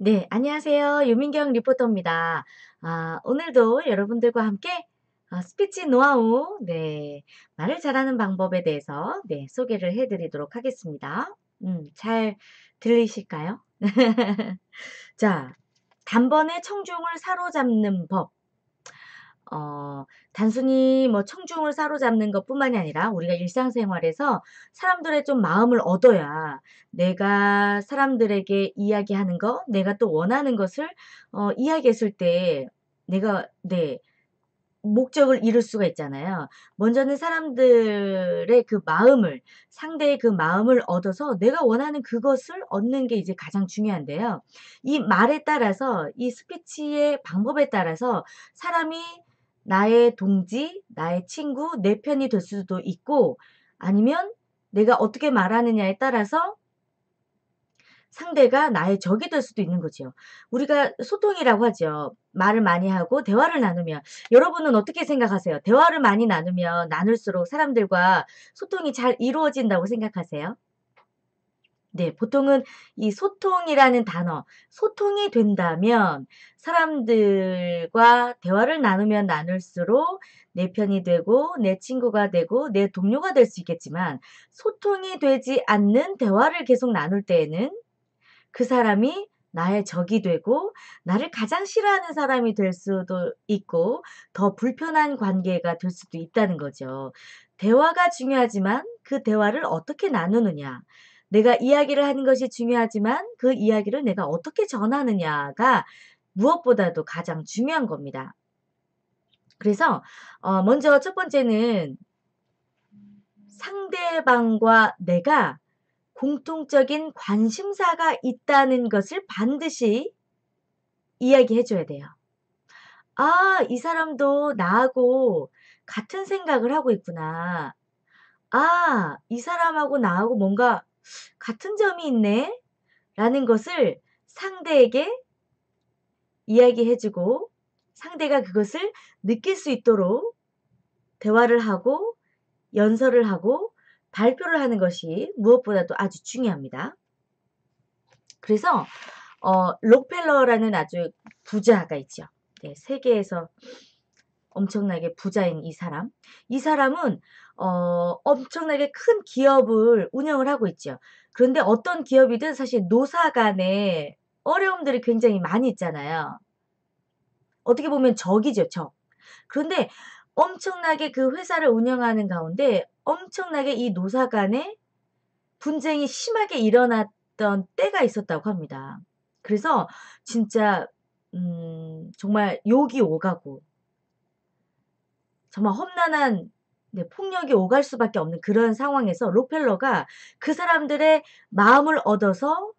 네, 안녕하세요. 유민경 리포터입니다. 아, 오늘도 여러분들과 함께 아, 스피치 노하우, 네, 말을 잘하는 방법에 대해서 네, 소개를 해드리도록 하겠습니다. 음, 잘 들리실까요? 자, 단번에 청중을 사로잡는 법. 어, 단순히 뭐 청중을 사로잡는 것 뿐만이 아니라 우리가 일상생활에서 사람들의 좀 마음을 얻어야 내가 사람들에게 이야기하는 거, 내가 또 원하는 것을 어, 이야기했을 때 내가, 네, 목적을 이룰 수가 있잖아요. 먼저는 사람들의 그 마음을, 상대의 그 마음을 얻어서 내가 원하는 그것을 얻는 게 이제 가장 중요한데요. 이 말에 따라서, 이 스피치의 방법에 따라서 사람이 나의 동지, 나의 친구, 내 편이 될 수도 있고 아니면 내가 어떻게 말하느냐에 따라서 상대가 나의 적이 될 수도 있는 거죠. 우리가 소통이라고 하죠. 말을 많이 하고 대화를 나누면 여러분은 어떻게 생각하세요? 대화를 많이 나누면 나눌수록 사람들과 소통이 잘 이루어진다고 생각하세요? 네, 보통은 이 소통이라는 단어, 소통이 된다면 사람들과 대화를 나누면 나눌수록 내 편이 되고 내 친구가 되고 내 동료가 될 수 있겠지만 소통이 되지 않는 대화를 계속 나눌 때에는 그 사람이 나의 적이 되고 나를 가장 싫어하는 사람이 될 수도 있고 더 불편한 관계가 될 수도 있다는 거죠. 대화가 중요하지만 그 대화를 어떻게 나누느냐. 내가 이야기를 하는 것이 중요하지만 그 이야기를 내가 어떻게 전하느냐가 무엇보다도 가장 중요한 겁니다. 그래서 어 먼저 첫 번째는 상대방과 내가 공통적인 관심사가 있다는 것을 반드시 이야기해 줘야 돼요. 아, 이 사람도 나하고 같은 생각을 하고 있구나. 아, 이 사람하고 나하고 뭔가 같은 점이 있네? 라는 것을 상대에게 이야기해주고 상대가 그것을 느낄 수 있도록 대화를 하고 연설을 하고 발표를 하는 것이 무엇보다도 아주 중요합니다. 그래서 어, 록펠러라는 아주 부자가 있죠. 네, 세계에서 엄청나게 부자인 이 사람. 이 사람은 어, 엄청나게 큰 기업을 운영을 하고 있죠. 그런데 어떤 기업이든 사실 노사 간에 어려움들이 굉장히 많이 있잖아요. 어떻게 보면 적이죠, 적. 그런데 엄청나게 그 회사를 운영하는 가운데 엄청나게 이 노사 간에 분쟁이 심하게 일어났던 때가 있었다고 합니다. 그래서 진짜 음, 정말 욕이 오가고 정말 험난한 네, 폭력이 오갈 수밖에 없는 그런 상황에서 록펠러가 그 사람들의 마음을 얻어서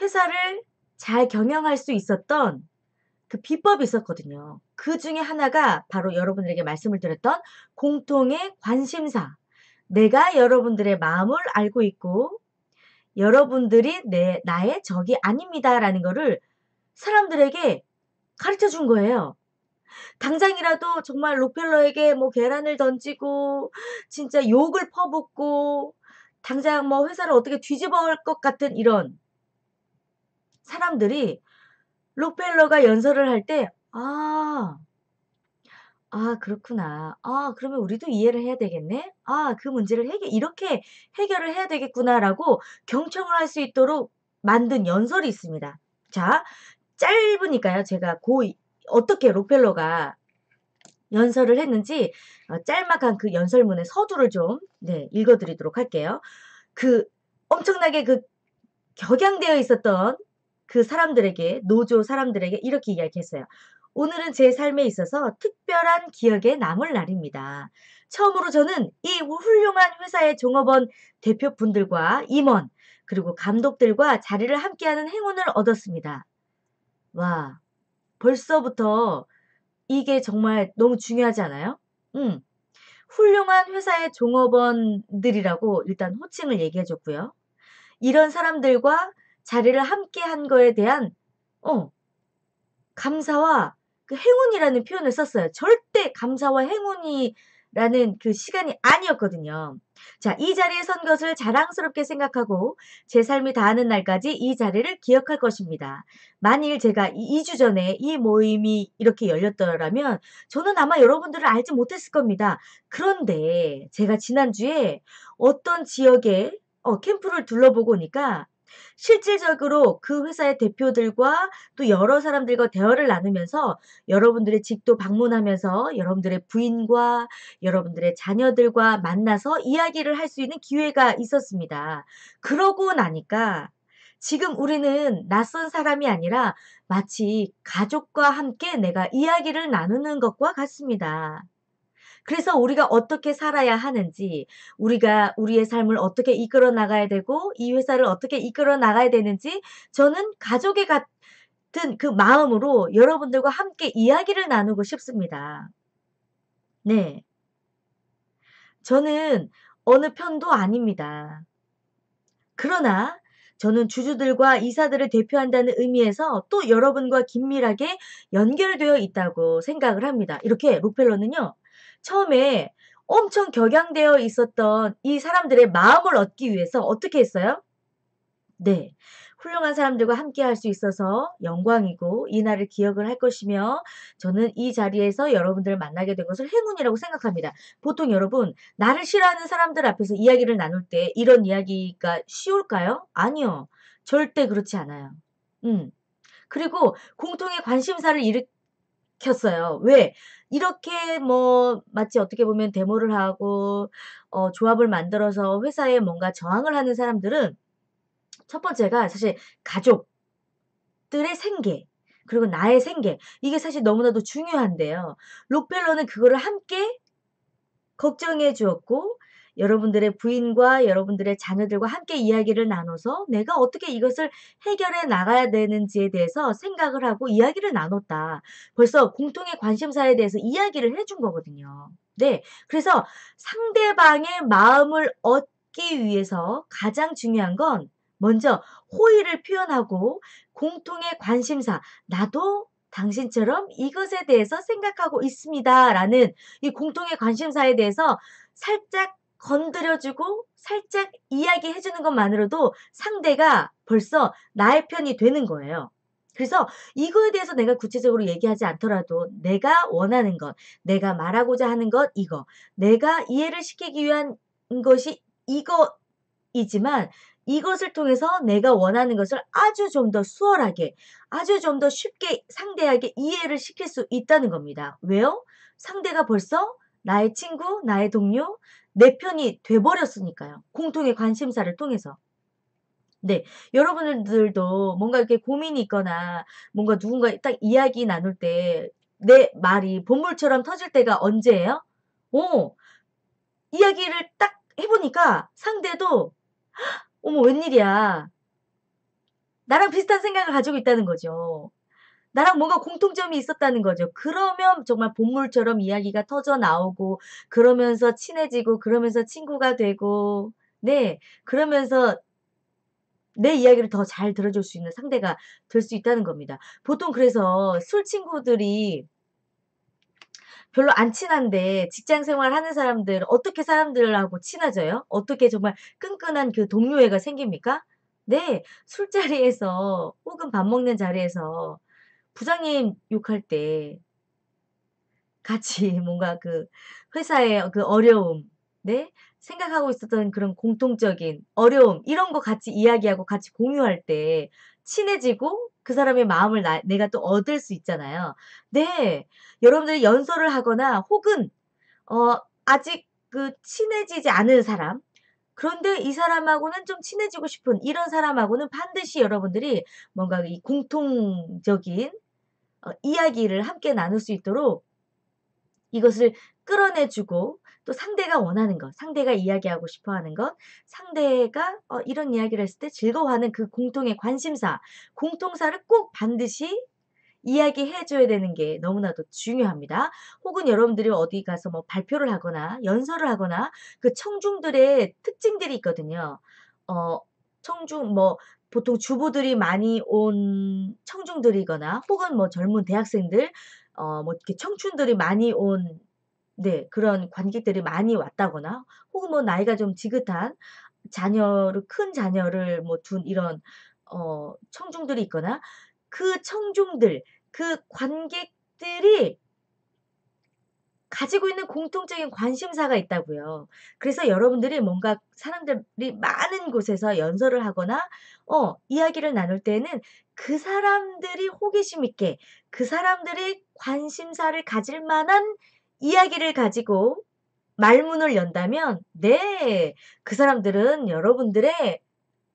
회사를 잘 경영할 수 있었던 그 비법이 있었거든요. 그 중에 하나가 바로 여러분들에게 말씀을 드렸던 공통의 관심사. 내가 여러분들의 마음을 알고 있고 여러분들이 내, 나의 적이 아닙니다라는 거를 사람들에게 가르쳐 준 거예요. 당장이라도 정말 록펠러에게 뭐 계란을 던지고 진짜 욕을 퍼붓고 당장 뭐 회사를 어떻게 뒤집어 올 것 같은 이런 사람들이 록펠러가 연설을 할 때, 아, 아, 그렇구나. 아, 그러면 우리도 이해를 해야 되겠네? 아, 그 문제를 해결, 이렇게 해결을 해야 되겠구나라고 경청을 할 수 있도록 만든 연설이 있습니다. 자, 짧으니까요. 제가 고, 어떻게 록펠러가 연설을 했는지 어, 짤막한 그 연설문의 서두를 좀 네, 읽어드리도록 할게요. 그 엄청나게 그 격양되어 있었던 그 사람들에게 노조 사람들에게 이렇게 이야기했어요. 오늘은 제 삶에 있어서 특별한 기억에 남을 날입니다. 처음으로 저는 이 훌륭한 회사의 종업원 대표분들과 임원 그리고 감독들과 자리를 함께하는 행운을 얻었습니다. 와, 벌써부터 이게 정말 너무 중요하지 않아요? 음. 훌륭한 회사의 종업원들이라고 일단 호칭을 얘기해 줬고요. 이런 사람들과 자리를 함께 한 거에 대한 어 감사와 그 행운이라는 표현을 썼어요. 절대 감사와 행운이 라는 그 시간이 아니었거든요. 자, 이 자리에 선 것을 자랑스럽게 생각하고 제 삶이 다하는 날까지 이 자리를 기억할 것입니다. 만일 제가 2주 전에 이 모임이 이렇게 열렸더라면 저는 아마 여러분들을 알지 못했을 겁니다. 그런데 제가 지난주에 어떤 지역에 어, 캠프를 둘러보고 오니까 실질적으로 그 회사의 대표들과 또 여러 사람들과 대화를 나누면서 여러분들의 집도 방문하면서 여러분들의 부인과 여러분들의 자녀들과 만나서 이야기를 할 수 있는 기회가 있었습니다. 그러고 나니까 지금 우리는 낯선 사람이 아니라 마치 가족과 함께 내가 이야기를 나누는 것과 같습니다. 그래서 우리가 어떻게 살아야 하는지, 우리가 우리의 삶을 어떻게 이끌어 나가야 되고, 이 회사를 어떻게 이끌어 나가야 되는지, 저는 가족의 같은 그 마음으로 여러분들과 함께 이야기를 나누고 싶습니다. 네. 저는 어느 편도 아닙니다. 그러나 저는 주주들과 이사들을 대표한다는 의미에서 또 여러분과 긴밀하게 연결되어 있다고 생각을 합니다. 이렇게 록펠러는요. 처음에 엄청 격양되어 있었던 이 사람들의 마음을 얻기 위해서 어떻게 했어요? 네. 훌륭한 사람들과 함께 할 수 있어서 영광이고 이 날을 기억을 할 것이며 저는 이 자리에서 여러분들을 만나게 된 것을 행운이라고 생각합니다. 보통 여러분 나를 싫어하는 사람들 앞에서 이야기를 나눌 때 이런 이야기가 쉬울까요? 아니요. 절대 그렇지 않아요. 음. 그리고 공통의 관심사를 일으 켰어요. 왜? 이렇게 뭐 마치 어떻게 보면 데모를 하고 어 조합을 만들어서 회사에 뭔가 저항을 하는 사람들은 첫 번째가 사실 가족들의 생계 그리고 나의 생계 이게 사실 너무나도 중요한데요. 록펠러는 그거를 함께 걱정해 주었고 여러분들의 부인과 여러분들의 자녀들과 함께 이야기를 나눠서 내가 어떻게 이것을 해결해 나가야 되는지에 대해서 생각을 하고 이야기를 나눴다. 벌써 공통의 관심사에 대해서 이야기를 해준 거거든요. 네. 그래서 상대방의 마음을 얻기 위해서 가장 중요한 건 먼저 호의를 표현하고 공통의 관심사, 나도 당신처럼 이것에 대해서 생각하고 있습니다. 라는 이 공통의 관심사에 대해서 살짝 건드려주고 살짝 이야기해주는 것만으로도 상대가 벌써 나의 편이 되는 거예요. 그래서 이거에 대해서 내가 구체적으로 얘기하지 않더라도 내가 원하는 것, 내가 말하고자 하는 것, 이거. 내가 이해를 시키기 위한 것이 이거이지만 이것을 통해서 내가 원하는 것을 아주 좀 더 수월하게, 아주 좀 더 쉽게 상대에게 이해를 시킬 수 있다는 겁니다. 왜요? 상대가 벌써 나의 친구, 나의 동료, 내 편이 돼버렸으니까요. 공통의 관심사를 통해서. 네. 여러분들도 뭔가 이렇게 고민이 있거나 뭔가 누군가 딱 이야기 나눌 때 내 말이 본물처럼 터질 때가 언제예요? 어, 이야기를 딱 해보니까 상대도 어머 웬일이야. 나랑 비슷한 생각을 가지고 있다는 거죠. 나랑 뭔가 공통점이 있었다는 거죠. 그러면 정말 본물처럼 이야기가 터져 나오고 그러면서 친해지고 그러면서 친구가 되고 네. 그러면서 내 이야기를 더 잘 들어줄 수 있는 상대가 될 수 있다는 겁니다. 보통 그래서 술 친구들이 별로 안 친한데 직장 생활 하는 사람들 어떻게 사람들하고 친해져요? 어떻게 정말 끈끈한 그 동료애가 생깁니까? 네. 술자리에서 혹은 밥 먹는 자리에서 부장님 욕할 때 같이 뭔가 그 회사의 그 어려움, 네? 생각하고 있었던 그런 공통적인 어려움 이런 거 같이 이야기하고 같이 공유할 때 친해지고 그 사람의 마음을 나, 내가 또 얻을 수 있잖아요. 네. 여러분들이 연설을 하거나 혹은 어 아직 그 친해지지 않은 사람 그런데 이 사람하고는 좀 친해지고 싶은 이런 사람하고는 반드시 여러분들이 뭔가 이 공통적인 어, 이야기를 함께 나눌 수 있도록 이것을 끌어내주고 또 상대가 원하는 것, 상대가 이야기하고 싶어 하는 것, 상대가 어, 이런 이야기를 했을 때 즐거워하는 그 공통의 관심사, 공통사를 꼭 반드시 이야기해 줘야 되는 게 너무나도 중요합니다. 혹은 여러분들이 어디 가서 뭐 발표를 하거나 연설을 하거나 그 청중들의 특징들이 있거든요. 어, 청중 뭐 보통 주부들이 많이 온 청중들이거나 혹은 뭐 젊은 대학생들 어 뭐 이렇게 청춘들이 많이 온 네 그런 관객들이 많이 왔다거나 혹은 뭐 나이가 좀 지긋한 자녀를 큰 자녀를 뭐 둔 이런 어 청중들이 있거나 그 청중들 그 관객들이 가지고 있는 공통적인 관심사가 있다고요. 그래서 여러분들이 뭔가 사람들이 많은 곳에서 연설을 하거나 어 이야기를 나눌 때에는 그 사람들이 호기심 있게 그 사람들이 관심사를 가질 만한 이야기를 가지고 말문을 연다면 네 그 사람들은 여러분들의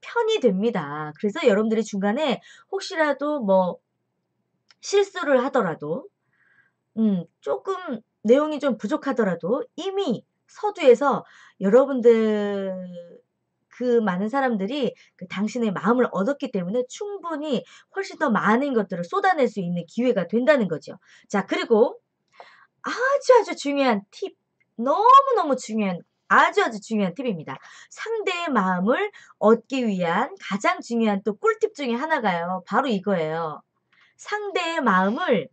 편이 됩니다. 그래서 여러분들이 중간에 혹시라도 뭐 실수를 하더라도 음 쪼끔 내용이 좀 부족하더라도 이미 서두에서 여러분들 그 많은 사람들이 그 당신의 마음을 얻었기 때문에 충분히 훨씬 더 많은 것들을 쏟아낼 수 있는 기회가 된다는 거죠. 자 그리고 아주 아주 중요한 팁 너무너무 중요한 아주 아주 중요한 팁입니다. 상대의 마음을 얻기 위한 가장 중요한 또 꿀팁 중에 하나가요. 바로 이거예요. 상대의 마음을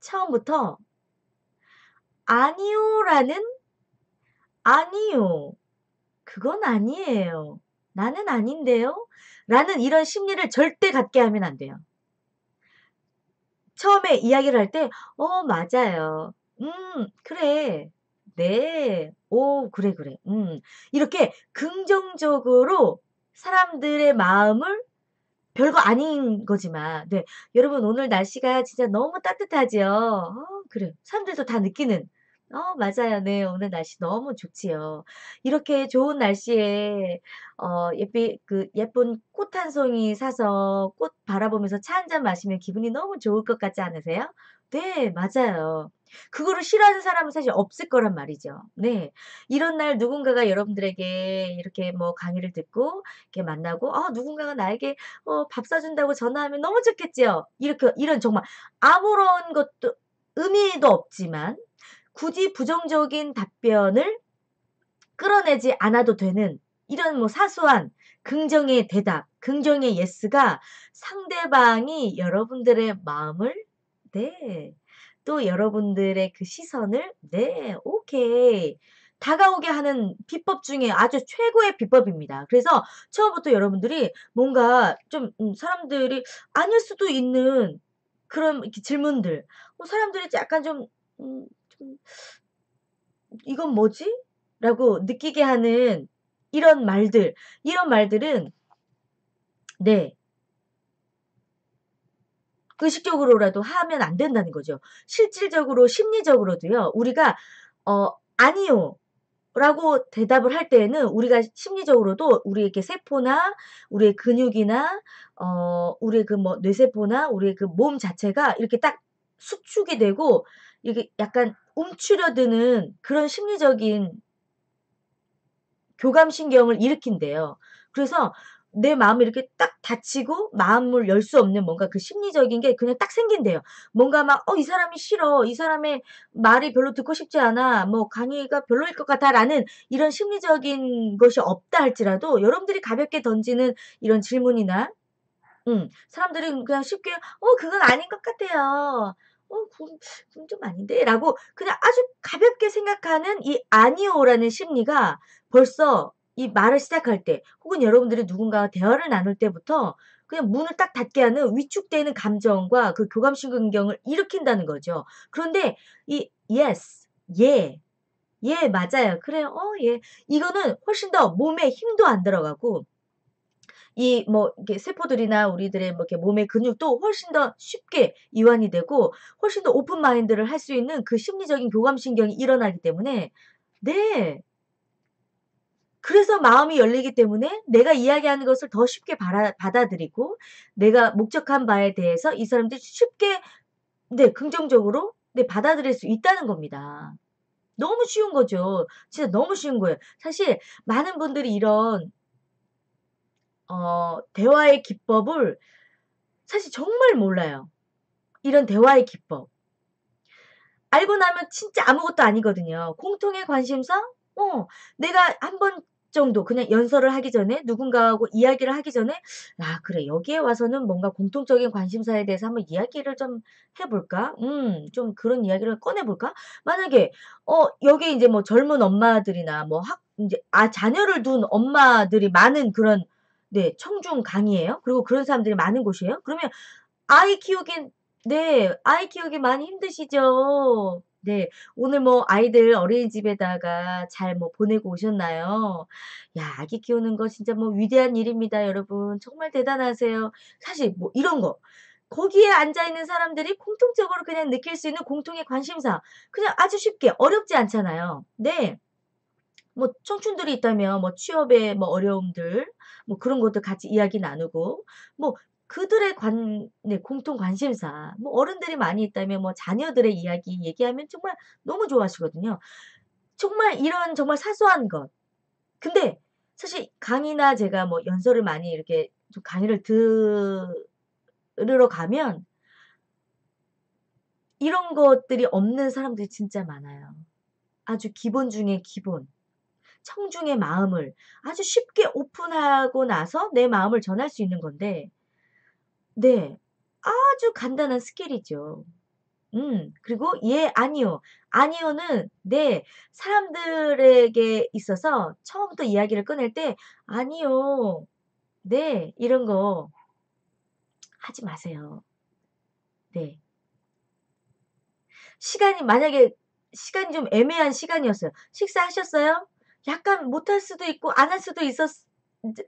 처음부터 " 아니요."라는 "아니요. 그건 아니에요. 나는 아닌데요." 라는 이런 심리를 절대 갖게 하면 안 돼요. 처음에 이야기를 할 때 "어 맞아요. 음 그래. 네. 오 그래, 그래. 음." 이렇게 긍정적으로 사람들의 마음을 별거 아닌 거지만 네 "여러분 오늘 날씨가 진짜 너무 따뜻하지요. 어 그래요." 사람들도 다 느끼는 " 어 맞아요. 네. 오늘 날씨 너무 좋지요." 이렇게 좋은 날씨에 어 예삐 그 예쁜 꽃1 송이 사서 꽃 바라보면서 차1잔 마시면 기분이 너무 좋을 것 같지 않으세요? 네 맞아요. 그거를 싫어하는 사람은 사실 없을 거란 말이죠. 네. 이런 날 누군가가 여러분들에게 이렇게 뭐 강의를 듣고 이렇게 만나고 아 누군가가 나에게 어 밥 사준다고 전화하면 너무 좋겠지요. 이렇게 이런 정말 아무런 것도 의미도 없지만 굳이 부정적인 답변을 끌어내지 않아도 되는 이런 뭐 사소한 긍정의 대답, 긍정의 예스가 상대방이 여러분들의 마음을 네 또 여러분들의 그 시선을 네 오케이 다가오게 하는 비법 중에 아주 최고의 비법입니다. 그래서 처음부터 여러분들이 뭔가 좀음 사람들이 아닐 수도 있는 그런 질문들 어 사람들이 약간 좀음좀' 이건 뭐지?' 라고 느끼게 하는 이런 말들 이런 말들은 네. 의식적으로라도 하면 안 된다는 거죠. 실질적으로 심리적으로도요. 우리가 어 "아니요." 라고 대답을 할 때에는 우리가 심리적으로도 우리의 세포나 우리의 근육이나 어 우리의 그 뭐 뇌세포나 우리의 그 몸 자체가 이렇게 딱 수축이 되고 이게 약간 움츠려드는 그런 심리적인 교감신경을 일으킨대요. 그래서 내 마음이 이렇게 딱 닫히고 마음을 열 수 없는 뭔가 그 심리적인 게 그냥 딱 생긴대요. 뭔가 막 '어 이 사람이 싫어. 이 사람의 말이 별로 듣고 싶지 않아. 뭐 강의가 별로일 것 같아.'라는 이런 심리적인 것이 없다 할지라도 여러분들이 가볍게 던지는 이런 질문이나 음 사람들이 그냥 쉽게 "어 그건 아닌 것 같아요. 어 그건 그건 좀 아닌데."라고 그냥 아주 가볍게 생각하는 이 "아니요."라는 심리가 벌써 이 말을 시작할 때 혹은 여러분들이 누군가와 대화를 나눌 때부터 그냥 문을 딱 닫게 하는 위축되는 감정과 그 교감신경을 일으킨다는 거죠. 그런데 이 "Yes. 예. 예 맞아요. 그래요. 어 예." 이거는 훨씬 더 몸에 힘도 안 들어가고 이 뭐 이렇게 세포들이나 우리들의 뭐 이렇게 몸의 근육도 훨씬 더 쉽게 이완이 되고 훨씬 더 오픈 마인드를 할 수 있는 그 심리적인 교감신경이 일어나기 때문에 네. 그래서 마음이 열리기 때문에 내가 이야기하는 것을 더 쉽게 바라 받아들이고 내가 목적한 바에 대해서 이 사람들이 쉽게 네 긍정적으로 네 받아들일 수 있다는 겁니다. 너무 쉬운 거죠. 진짜 너무 쉬운 거예요. 사실 많은 분들이 이런 어 대화의 기법을 사실 정말 몰라요. 이런 대화의 기법. 알고 나면 진짜 아무것도 아니거든요. 공통의 관심사? 어 내가 한 번 정도 그냥 연설을 하기 전에 누군가하고 이야기를 하기 전에 '아 그래 여기에 와서는 뭔가 공통적인 관심사에 대해서 한번 이야기를 좀 해 볼까? 음 좀 그런 이야기를 꺼내 볼까?' 만약에 어 여기 인제 뭐 젊은 엄마들이나 뭐학 인제 아 자녀를 둔 엄마들이 많은 그런 네 청중 강의예요. 그리고 그런 사람들이 많은 곳이에요. 그러면 아이 키우긴 네 아이 키우기 많이 힘드시죠. 네. 오늘 뭐 아이들 어린이집에다가 잘 뭐 보내고 오셨나요? 야 아기 키우는 거 진짜 뭐 위대한 일입니다 여러분. 정말 대단하세요. 사실 뭐 이런 거 거기에 앉아 있는 사람들이 공통적으로 그냥 느낄 수 있는 공통의 관심사 그냥 아주 쉽게 어렵지 않잖아요. 네. 뭐 청춘들이 있다면 뭐 취업의 뭐 어려움들 뭐 그런 것들 같이 이야기 나누고 뭐 그들의 관 네 공통 관심사 뭐 어른들이 많이 있다면 뭐 자녀들의 이야기 얘기하면 정말 너무 좋아하시거든요. 정말 이런 정말 사소한 것. 근데 사실 강의나 제가 뭐 연설을 많이 이렇게 좀 강의를 들으러 가면 이런 것들이 없는 사람들이 진짜 많아요. 아주 기본 중에 기본. 청중의 마음을 아주 쉽게 오픈하고 나서 내 마음을 전할 수 있는 건데 네. 아주 간단한 스킬이죠. 음. 그리고 "예. 아니요." 아니요는 네 사람들에게 있어서 처음부터 이야기를 꺼낼 때 "아니요." "네." 이런 거 하지 마세요. 네. 시간이 만약에 시간이 좀 애매한 시간이었어요. "식사하셨어요?" 약간 못할 수도 있고 안 할 수도 있었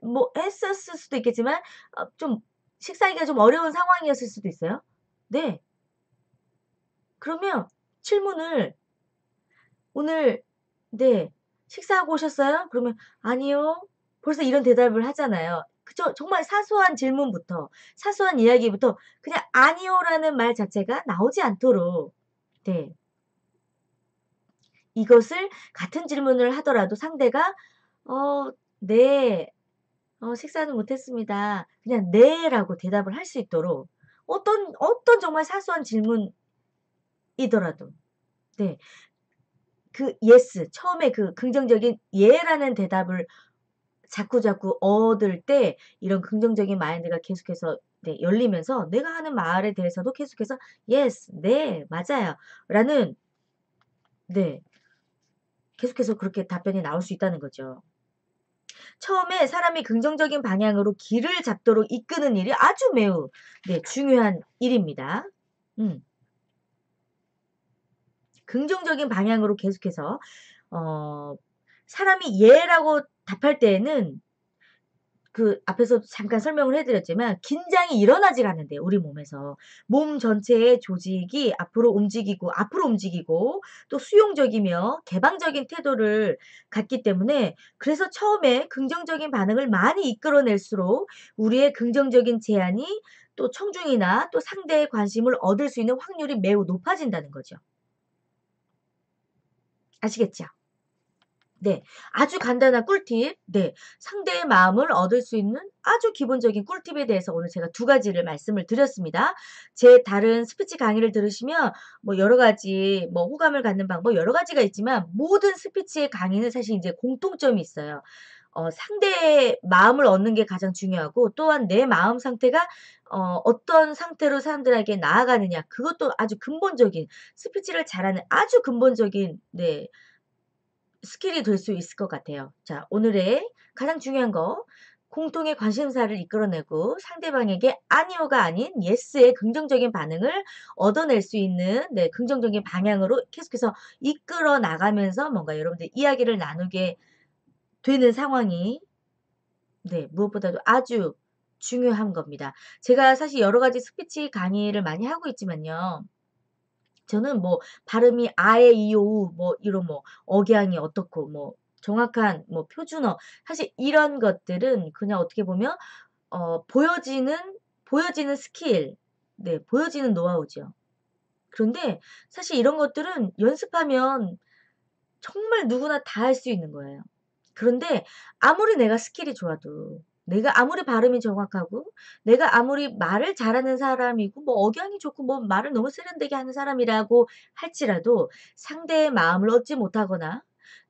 뭐 했었을 수도 있겠지만 어 좀 식사하기가 좀 어려운 상황이었을 수도 있어요. 네. 그러면 질문을 "오늘 네 식사하고 오셨어요?" 그러면 "아니요." 벌써 이런 대답을 하잖아요. 그죠? 정말 사소한 질문부터 사소한 이야기부터 그냥 "아니요."라는 말 자체가 나오지 않도록 네. 이것을 같은 질문을 하더라도 상대가 "어 네. 어 식사는 못 했습니다." 그냥 "네."라고 대답을 할 수 있도록 어떤 어떤 정말 사소한 질문이더라도 네. 그 yes 처음에 그 긍정적인 "예."라는 대답을 자꾸자꾸 얻을 때 이런 긍정적인 마인드가 계속해서 네 열리면서 내가 하는 말에 대해서도 계속해서 "yes. 네. 맞아요." 라는 네. 계속해서 그렇게 답변이 나올 수 있다는 거죠. 처음에 사람이 긍정적인 방향으로 길을 잡도록 이끄는 일이 아주 매우 네 중요한 일입니다. 음. 긍정적인 방향으로 계속해서 어 사람이 "예."라고 답할 때에는 그 앞에서 잠깐 설명을 해 드렸지만 긴장이 일어나지가 않는대요 우리 몸에서. 몸 전체의 조직이 앞으로 움직이고 앞으로 움직이고 또 수용적이며 개방적인 태도를 갖기 때문에 그래서 처음에 긍정적인 반응을 많이 이끌어낼수록 우리의 긍정적인 제안이 또 청중이나 또 상대의 관심을 얻을 수 있는 확률이 매우 높아진다는 거죠. 아시겠죠? 네. 아주 간단한 꿀팁 네 상대의 마음을 얻을 수 있는 아주 기본적인 꿀팁에 대해서 오늘 제가 2 가지를 말씀을 드렸습니다. 제 다른 스피치 강의를 들으시면 뭐 여러 가지 뭐 호감을 갖는 방법 여러 가지가 있지만 모든 스피치의 강의는 사실 인제 공통점이 있어요. 어 상대의 마음을 얻는 게 가장 중요하고 또한 내 마음 상태가 어 어떤 상태로 사람들에게 나아가느냐 그것도 아주 근본적인 스피치를 잘하는 아주 근본적인 네 스킬이 될 수 있을 것 같아요. 자 오늘의 가장 중요한 거 공통의 관심사를 이끌어내고 상대방에게 "아니요."가 아닌 "yes."의 긍정적인 반응을 얻어낼 수 있는 네 긍정적인 방향으로 계속해서 이끌어 나가면서 뭔가 여러분들 이야기를 나누게 되는 상황이 네 무엇보다도 아주 중요한 겁니다. 제가 사실 여러 가지 스피치 강의를 많이 하고 있지만요. 저는 뭐 발음이 아, 에, 이, 오, 우 뭐 이런 뭐 억양이 어떻고 뭐 정확한 뭐 표준어 사실 이런 것들은 그냥 어떻게 보면 어 보여지는 보여지는 스킬 네 보여지는 노하우죠. 그런데 사실 이런 것들은 연습하면 정말 누구나 다 할 수 있는 거예요. 그런데 아무리 내가 스킬이 좋아도 내가 아무리 발음이 정확하고 내가 아무리 말을 잘하는 사람이고 뭐 억양이 좋고 뭐 말을 너무 세련되게 하는 사람이라고 할지라도 상대의 마음을 얻지 못하거나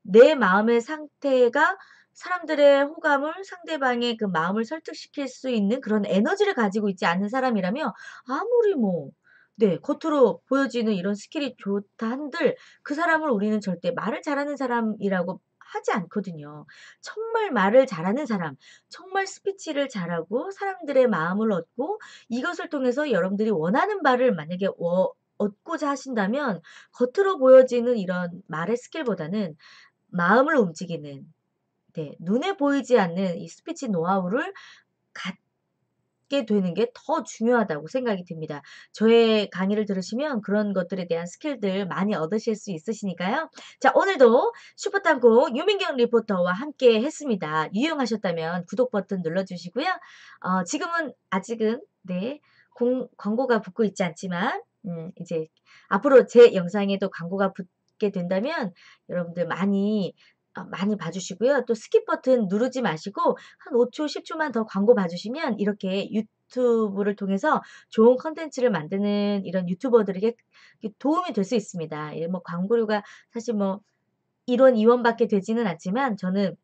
내 마음의 상태가 사람들의 호감을 상대방의 그 마음을 설득시킬 수 있는 그런 에너지를 가지고 있지 않은 사람이라면 아무리 뭐 네 겉으로 보여지는 이런 스킬이 좋다 한들 그 사람을 우리는 절대 말을 잘하는 사람이라고 하지 않거든요. 정말 말을 잘하는 사람, 정말 스피치를 잘하고 사람들의 마음을 얻고 이것을 통해서 여러분들이 원하는 바를 만약에 워 얻고자 하신다면 겉으로 보여지는 이런 말의 스킬보다는 마음을 움직이는 네 눈에 보이지 않는 이 스피치 노하우를 갖게 되는 게 더 중요하다고 생각이 듭니다. 저의 강의를 들으시면 그런 것들에 대한 스킬들 많이 얻으실 수 있으시니까요. 자 오늘도 슈퍼탐구 유민경 리포터와 함께 했습니다. 유용하셨다면 구독 버튼 눌러 주시고요. 어 지금은 아직은 네 공 광고가 붙고 있지 않지만 음 이제 앞으로 제 영상에도 광고가 붙게 된다면 여러분들 많이 어 많이 봐 주시고요. 또 스킵 버튼 누르지 마시고 한 5 초, 10 초만 더 광고 봐 주시면 이렇게 유튜브를 통해서 좋은 콘텐츠를 만드는 이런 유튜버들에게 이 도움이 될 수 있습니다. 예뭐 광고료가 사실 뭐 1 원, 2 원밖에 되지는 않지만 저는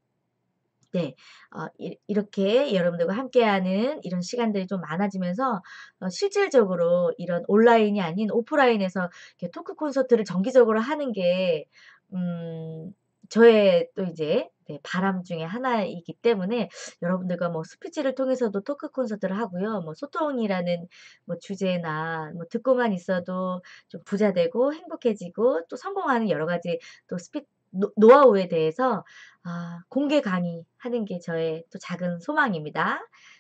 네어이 이렇게 여러분들과 함께하는 이런 시간들이 좀 많아지면서 어 실질적으로 이런 온라인이 아닌 오프라인에서 토크 콘서트를 정기적으로 하는 게 음 저의 또 이제 네 바람 중에 하나이기 때문에 여러분들과 뭐 스피치를 통해서도 토크 콘서트를 하고요. 뭐 소통이라는 뭐 주제나 뭐 듣고만 있어도 좀 부자 되고 행복해지고 또 성공하는 여러 가지 또 스피 노 노하우에 대해서 아 공개 강의하는 게 저의 또 작은 소망입니다.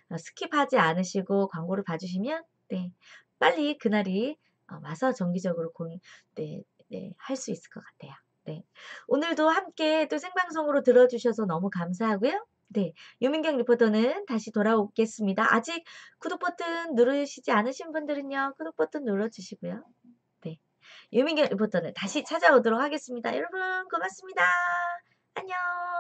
어 스킵하지 않으시고 광고를 봐 주시면 네 빨리 그날이 어 와서 정기적으로 공 네 네 할 수 있을 것 같아요. 네. 오늘도 함께 또 생방송으로 들어 주셔서 너무 감사하고요. 네. 유민경 리포터는 다시 돌아오겠습니다. 아직 구독 버튼 누르시지 않으신 분들은요. 구독 버튼 눌러 주시고요. 네. 유민경 리포터는 다시 찾아오도록 하겠습니다. 여러분 고맙습니다. 안녕.